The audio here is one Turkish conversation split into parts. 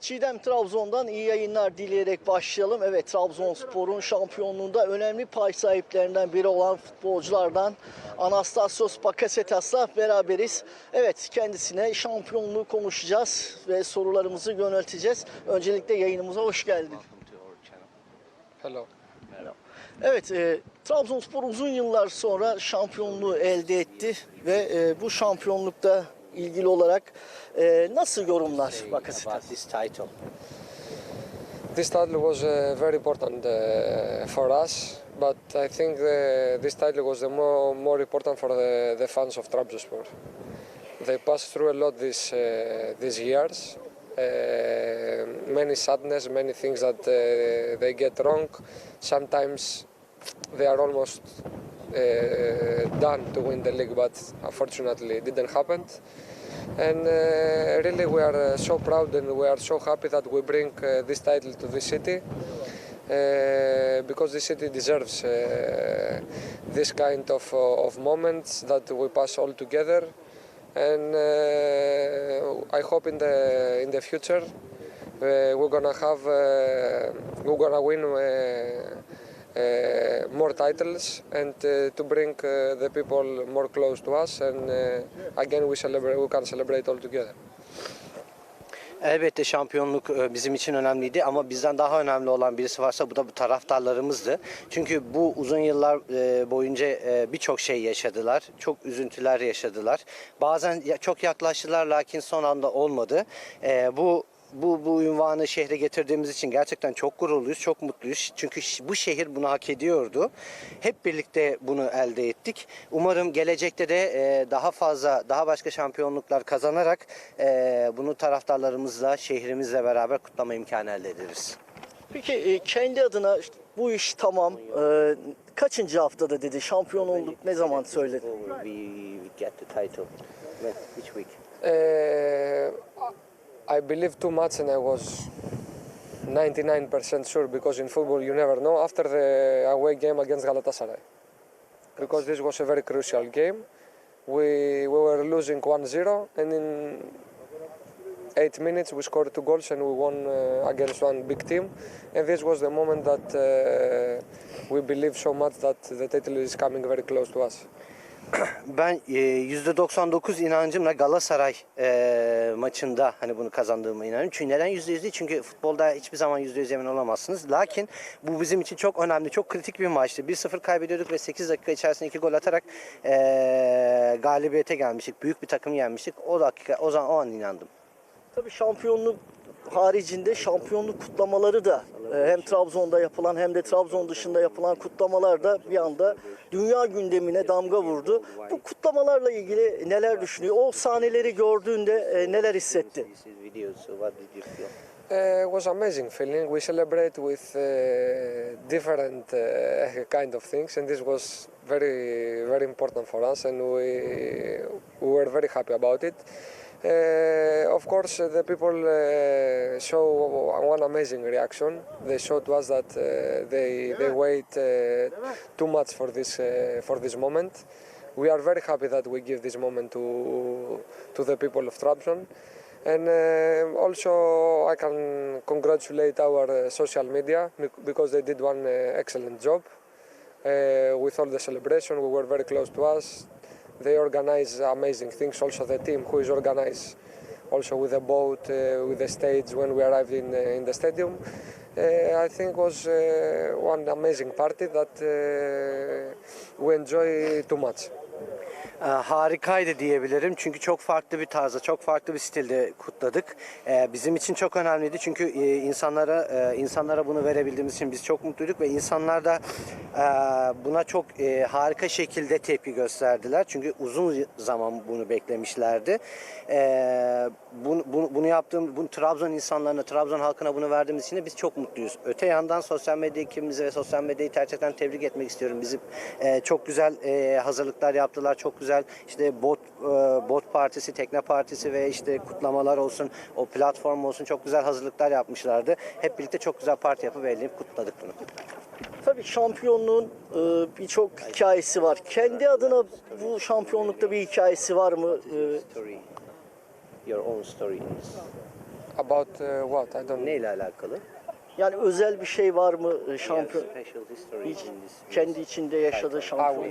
Çiğdem Trabzon'dan iyi yayınlar dileyerek başlayalım. Evet Trabzonspor'un şampiyonluğunda önemli pay sahiplerinden biri olan futbolculardan Anastasios Bakasetas'la beraberiz. Evet kendisine şampiyonluğu konuşacağız ve sorularımızı yönelteceğiz. Öncelikle yayınımıza hoş geldin. Hello. Evet, e, Trabzonspor uzun yıllar sonra şampiyonluğu elde etti ve e, bu şampiyonlukta ilgili olarak e, nasıl yorumlar about this title. This title was uh, very important uh, for us, but I think the, this title was the more, more important for the, the fans of Trabzonspor. They passed through a lot this, uh, these years. Uh, many sadness, many things that uh, they get wrong. Sometimes they are almost uh, done to win the league, but unfortunately it didn't happen. And uh, really, we are uh, so proud and we are so happy that we bring uh, this title to this city uh, because this city deserves uh, this kind of, uh, of moments that we pass all together. And uh, I hope in the in the future uh, we're gonna have uh, we're gonna win. Uh, more titles and uh, to bring uh, the people more close to us and again we celebrate we can celebrate all together Elbette şampiyonluk e, bizim için önemliydi ama bizden daha önemli olan birisi varsa bu da bu taraftarlarımızdı. Çünkü bu uzun yıllar e, boyunca e, birçok şey yaşadılar. Çok üzüntüler yaşadılar. Bazen çok yaklaştılar lakin son anda olmadı. Bu bu bu ünvanı şehre getirdiğimiz için gerçekten çok gururluyuz, çok mutluyuz. Çünkü bu şehir bunu hak ediyordu. Hep birlikte bunu elde ettik. Umarım gelecekte de e, daha fazla, daha başka şampiyonluklar kazanarak e, bunu taraftarlarımızla, şehrimizle beraber kutlama imkanı elde ederiz. Peki e, kendi adına işte bu iş tamam. e, kaçıncı haftada dedi şampiyon olduk ne zaman söyledi? We I believed too much and I was 99% sure because in football you never know after the away game against Galatasaray. Because this was a very crucial game. We, we were losing 1-0 and in eight minutes we scored two goals and we won uh, against one big team. And this was the moment that uh, we believed so much that the title is coming very close to us Ben e, %99 inancımla Galatasaray e, maçında hani bunu kazandığıma inanıyorum. Çünkü neden %100 değil? Çünkü futbolda hiçbir zaman %100 emin olamazsınız. Lakin bu bizim için çok önemli, çok kritik bir maçtı. 1-0 kaybediyorduk ve 8 dakika içerisinde 2 gol atarak e, galibiyete gelmiştik. Büyük bir takım yenmiştik. O dakika, o zaman o an inandım. Tabii şampiyonluk haricinde şampiyonluk kutlamaları da e, hem Trabzon'da yapılan hem de Trabzon dışında yapılan kutlamalar da bir anda dünya gündemine damga vurdu. Bu kutlamalarla ilgili neler düşünüyor? O sahneleri gördüğünde e, neler hissetti? Uh, it was amazing feeling. We celebrate with uh, different uh, kind of things, and this was very very important for us, and we we were very happy about it. Uh, of course, uh, the people uh, show one amazing reaction. They show to us that uh, they they wait uh, too much for this uh, for this moment. We are very happy that we give this moment to to the people of Trabzon. And also, I can congratulate our social media because they did one excellent job with all the celebration. We were very close to us. They organize amazing things. Also, the team who is organized, also with the boat, uh, with the stage when we arrived in uh, in the stadium. Uh, I think was uh, one amazing party that uh, we enjoy too much. Ee, harikaydı diyebilirim çünkü çok farklı bir tarzda, çok farklı bir stilde kutladık. Ee, bizim için çok önemliydi çünkü e, insanlara e, insanlara bunu verebildiğimiz için biz çok mutluyduk ve insanlar da e, buna çok e, harika şekilde tepki gösterdiler. Çünkü uzun zaman bunu beklemişlerdi. Ee, bunu, bunu, bunu yaptığım, bunu Trabzon insanlarına, Trabzon halkına bunu verdiğimiz için de biz çok mutluyuz. Öte yandan sosyal medya ekibimizi ve sosyal medyayı gerçekten tebrik etmek istiyorum. Bizim e, çok güzel e, hazırlıklar yaptılar, çok güzel işte bot e, bot partisi, tekne partisi ve işte kutlamalar olsun, o platform olsun çok güzel hazırlıklar yapmışlardı. Hep birlikte çok güzel parti yapıp eğlenip kutladık bunu. Tabii şampiyonluğun e, birçok hikayesi var. Kendi adına bu şampiyonlukta bir hikayesi var mı? E, Story, your own story. About uh, what? I don't Ne ile alakalı? Yani özel bir şey var mı şampiyon? Kendi içinde yaşadığı şampiyon.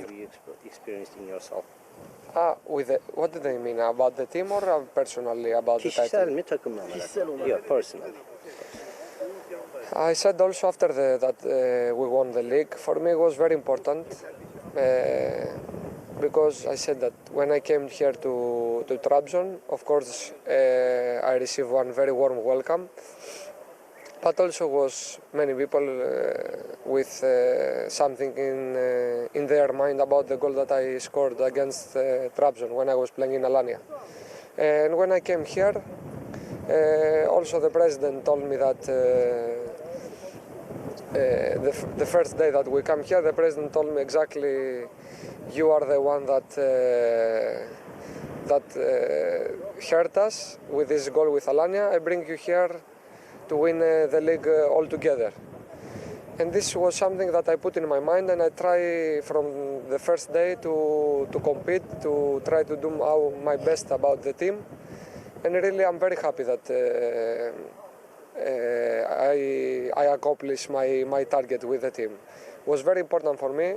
Maybe you exp- experienced in yourself. Ah, with the, what do they mean about the team or uh, personally about the Kişisel title? mi takımla mı? Kişisel olarak. Yok, personal. I said also after the, that uh, we won the league, for me it was very important uh, because I said that when I came here to, to Trabzon, of course uh, I received one very warm welcome, but also was many people uh, with uh, something in, uh, in their mind about the goal that I scored against Trabzon when I was playing in Alanya. And when I came here, uh, also the president told me that uh, uh, the, the first day that we come here, the president told me exactly, you are the one that that hurt us with this goal with Alanya. I bring you here to win uh, the league uh, all together. And this was something that I put in my mind, and I try from the first day to to compete, to try to do my best about the team. And really, I'm very happy that. Uh, uh, I, I accomplished my, my target with the team. It was very important for me.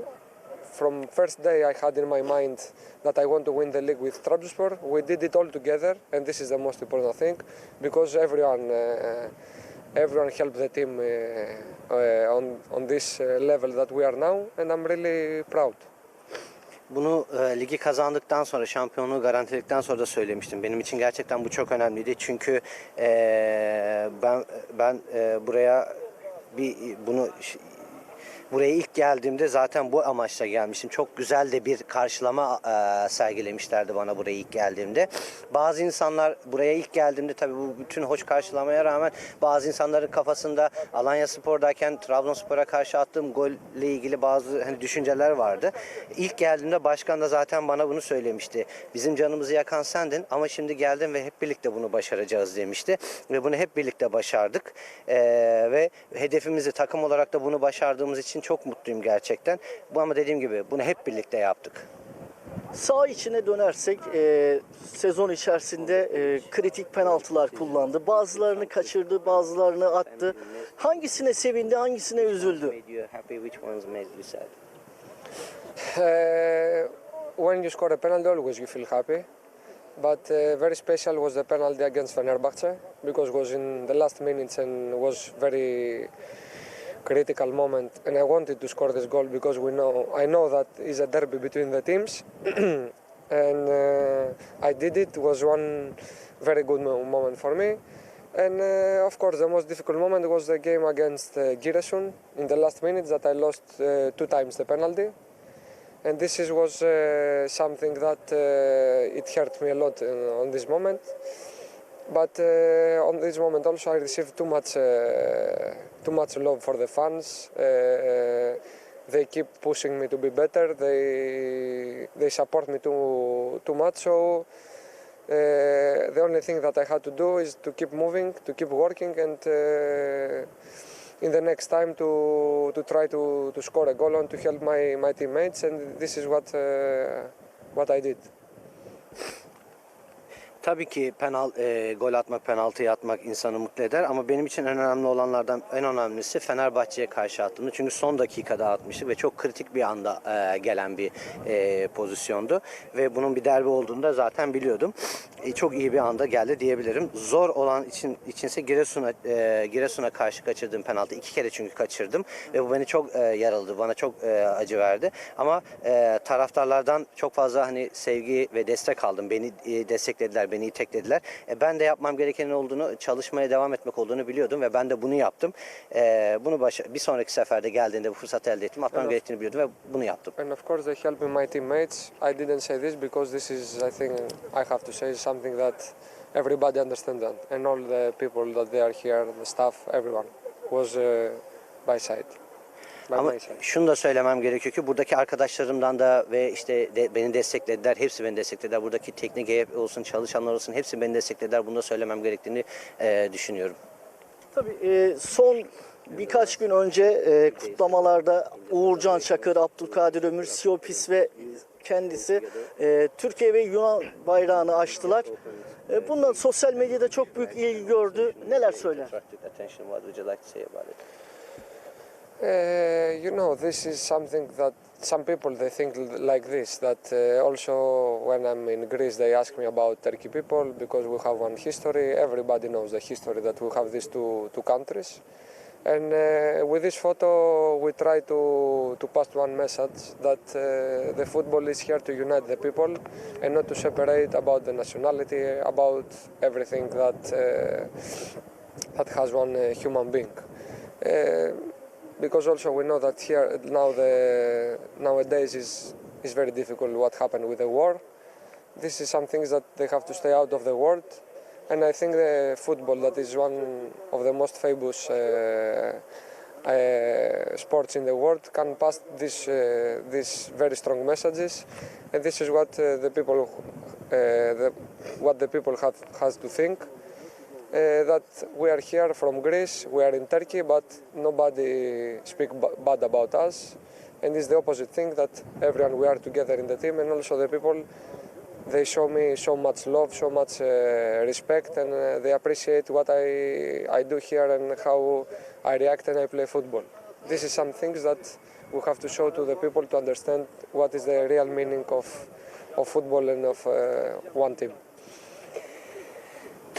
From first day I had in my mind that I want to win the league with Trabzonspor. We did it all together, and this is the most important thing because everyone uh, everyone helped the team uh, uh, on on this uh, level that we are now, and I'm really proud. Bunu e, ligi kazandıktan sonra, şampiyonluğu garantiledikten sonra da söylemiştim. Benim için gerçekten bu çok önemliydi. Çünkü e, ben ben e, buraya bir bunu buraya ilk geldiğimde zaten bu amaçla gelmiştim. Çok güzel de bir karşılama e, sergilemişlerdi bana buraya ilk geldiğimde. Bazı insanlar buraya ilk geldiğimde tabii bu bütün hoş karşılamaya rağmen bazı insanların kafasında Alanya Spor'dayken Trabzonspor'a karşı attığım golle ilgili bazı hani düşünceler vardı. İlk geldiğimde başkan da zaten bana bunu söylemişti. Bizim canımızı yakan sendin ama şimdi geldin ve hep birlikte bunu başaracağız demişti. Ve bunu hep birlikte başardık. Ee, ve hedefimizi takım olarak da bunu başardığımız için çok mutluyum gerçekten. Bu ama dediğim gibi bunu hep birlikte yaptık. Sağ içine dönersek e, sezon içerisinde e, kritik penaltılar kullandı. Bazılarını kaçırdı, bazılarını attı. Hangisine sevindi, hangisine üzüldü? Uh, when you score a penalty, always you feel happy. But uh, very special was the penalty against Fenerbahce because it was in the last minutes and was very critical moment. And I wanted to score this goal because we know I know that is a derby between the teams, and uh, I did it. Was one very good moment for me. And uh, of course, the most difficult moment was the game against uh, Giresun in the last minutes that I lost uh, two times the penalty and this is, was uh, something that uh, it hurt me a lot uh, on this moment. But on this moment also I received too much, too much love for the fans. Uh, they keep pushing me to be better. They they support me too too much. So uh, the only thing that I had to do is to keep moving, to keep working, and uh, in the next time to to try to, to score a goal and to help my, my teammates. And this is what uh, what I did. Tabii ki penal, e, gol atmak, penaltıyı atmak insanı mutlu eder ama benim için en önemli olanlardan en önemlisi Fenerbahçe'ye karşı attığımda. Çünkü son dakikada atmıştık ve çok kritik bir anda e, gelen bir e, pozisyondu. Ve bunun bir derbi olduğunu da zaten biliyordum. E, çok iyi bir anda geldi diyebilirim. Zor olan için içinse Giresun'a e, Giresun'a karşı kaçırdığım penaltı. iki kere çünkü kaçırdım ve bu beni çok e, yaraladı. Bana çok e, acı verdi. Ama e, taraftarlardan çok fazla hani sevgi ve destek aldım. Beni e, desteklediler, beni iteklediler. E, ben de yapmam gerekenin olduğunu, çalışmaya devam etmek olduğunu biliyordum ve ben de bunu yaptım. E, bunu başa- bir sonraki seferde geldiğinde bu fırsatı elde ettim. Atmam Evet. gerektiğini biliyordum ve bunu yaptım. And of course, they help me, my teammates. I didn't say this because this is, I think, I have to say something that everybody understands that, and all the people that they are here, the staff, everyone was uh, by side, Ama şunu da söylemem gerekiyor ki buradaki arkadaşlarımdan da ve işte de, beni desteklediler. Hepsi beni desteklediler. Buradaki teknik heyet olsun, çalışanlar olsun hepsi beni desteklediler. Bunu da söylemem gerektiğini e, düşünüyorum. Tabii e, son birkaç gün önce e, kutlamalarda Uğurcan Çakır, Abdülkadir Ömür, Siopis ve kendisi e, Türkiye ve Yunan bayrağını açtılar. E, Bundan sosyal medyada çok büyük ilgi gördü. Neler söyler? Uh, you know, this is something that some people they think like this. That uh, also when I'm in Greece, they ask me about Turkey people because we have one history. Everybody knows the history that we have these two two countries. And uh, with this photo, we try to, to pass one message that uh, the football is here to unite the people and not to separate about the nationality, about everything that uh, that has one uh, human being. Because also we know that here now the nowadays is is very difficult what happened with the war. This is some things that they have to stay out of the world, and I think the football that is one of the most famous uh, uh, sports in the world can pass this uh, these very strong messages, and this is what uh, the people uh, the, what the people have has to think that we are here from Greece, we are in Turkey, but nobody speak bad about us. And it's the opposite thing that everyone we are together in the team, and also the people they show me so much love, so much uh, respect, and uh, they appreciate what I I do here and how I react and I play football. This is some things that we have to show to the people to understand what is the real meaning of of football and of uh, one team.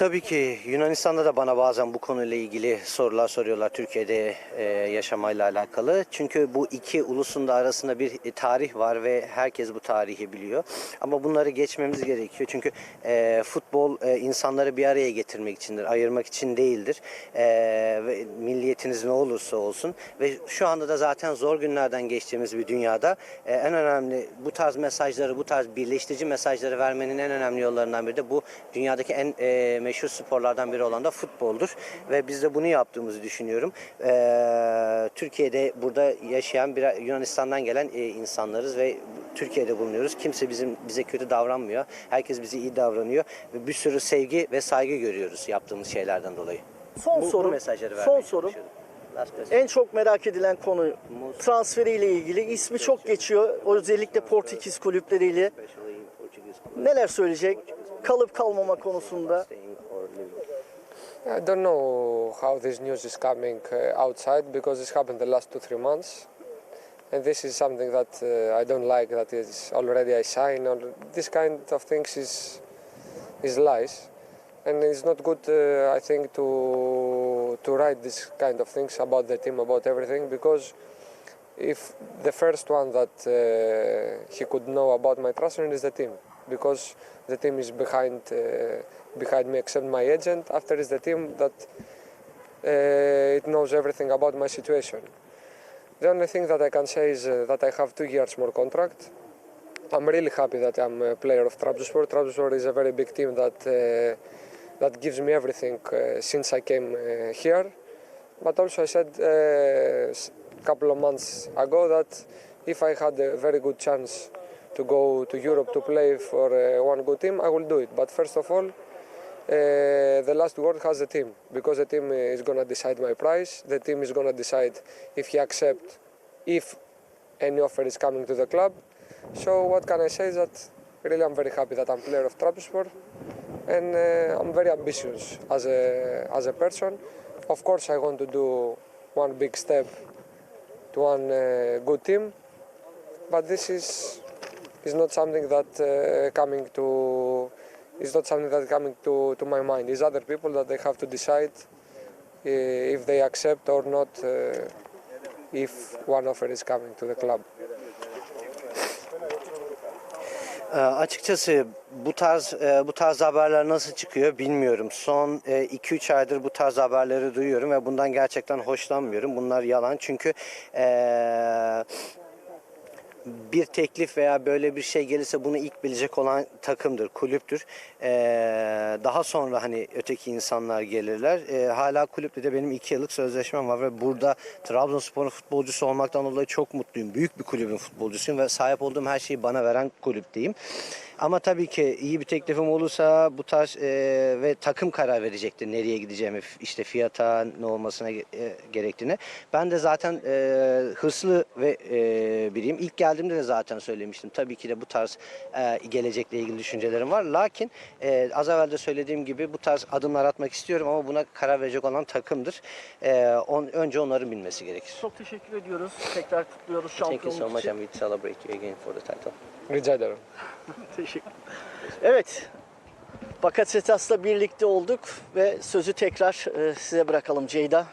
Tabii ki Yunanistan'da da bana bazen bu konuyla ilgili sorular soruyorlar Türkiye'de e, yaşamayla alakalı. Çünkü bu iki ulusun da arasında bir e, tarih var ve herkes bu tarihi biliyor. Ama bunları geçmemiz gerekiyor. Çünkü e, futbol e, insanları bir araya getirmek içindir, ayırmak için değildir. E, ve milliyetiniz ne olursa olsun ve şu anda da zaten zor günlerden geçtiğimiz bir dünyada e, en önemli bu tarz mesajları, bu tarz birleştirici mesajları vermenin en önemli yollarından biri de bu dünyadaki en e, meşhur sporlardan biri olan da futboldur ve biz de bunu yaptığımızı düşünüyorum. E, Türkiye'de burada yaşayan bir Yunanistan'dan gelen e, insanlarız ve Türkiye'de bulunuyoruz. Kimse bizim bize kötü davranmıyor. Herkes bize iyi davranıyor ve bir sürü sevgi ve saygı görüyoruz yaptığımız şeylerden dolayı. Son Bu, bu sorum. mesajları Son question. En çok merak edilen konu transferiyle ilgili. İsmi çok geçiyor. Özellikle Portekiz kulüpleriyle. Neler söyleyecek? Kalıp kalmama konusunda. I don't know how this news is coming uh, outside because it's happened the last two three months, and this is something that uh, I don't like. That is already I sign. This kind of things is is lies, and it's not good. Uh, I think to to write this kind of things about the team, about everything, because if the first one that uh, he could know about my transfer is the team because the team is behind uh, behind me except my agent. After is the team that uh, it knows everything about my situation. The only thing that i can say is uh, that i have two years more contract. I'm really happy that i'm a player of Trabzonspor. Trabzonspor is a very big team that uh, that gives me everything uh, since i came uh, here. But also I said a couple of months ago that if I had a very good chance to go to Europe to play for uh, one good team, I will do it. But first of all, uh, the last word has the team because the team is going to decide my price. The team is going to decide if he accept if any offer is coming to the club. So what can I say is that really I'm very happy that I'm player of Trabzonspor and uh, I'm very ambitious as a as a person. Of course, I want to do one big step to one uh, good team, but this is is not something that uh, coming to is not something that coming to, to my mind. It's other people that they have to decide uh, if they accept or not uh, if one offer is coming to the club. Ee, açıkçası bu tarz e, bu tarz haberler nasıl çıkıyor bilmiyorum. Son 2-3 aydır bu tarz haberleri duyuyorum ve bundan gerçekten hoşlanmıyorum. Bunlar yalan çünkü e, bir teklif veya böyle bir şey gelirse bunu ilk bilecek olan takımdır, kulüptür. Ee, daha sonra hani öteki insanlar gelirler. Ee, hala kulüpte de benim iki yıllık sözleşmem var ve burada Trabzonspor'un futbolcusu olmaktan dolayı çok mutluyum. Büyük bir kulübün futbolcusuyum ve sahip olduğum her şeyi bana veren kulüpteyim. Ama tabii ki iyi bir teklifim olursa bu tarz e, ve takım karar verecektir nereye gideceğimi, işte fiyata ne olmasına e, gerektiğini. Ben de zaten e, hırslı ve e, biriyim. İlk geldiğim geldiğimde de zaten söylemiştim. Tabii ki de bu tarz e, gelecekle ilgili düşüncelerim var. Lakin e, az evvel de söylediğim gibi bu tarz adımlar atmak istiyorum ama buna karar verecek olan takımdır. E, on, önce onların bilmesi gerekir. Çok teşekkür ediyoruz. Tekrar kutluyoruz Thank you so şampiyonluk much and we celebrate you again for the title. Rica ederim. Teşekkür. Evet. Bakasetas'la birlikte olduk ve sözü tekrar e, size bırakalım Ceyda.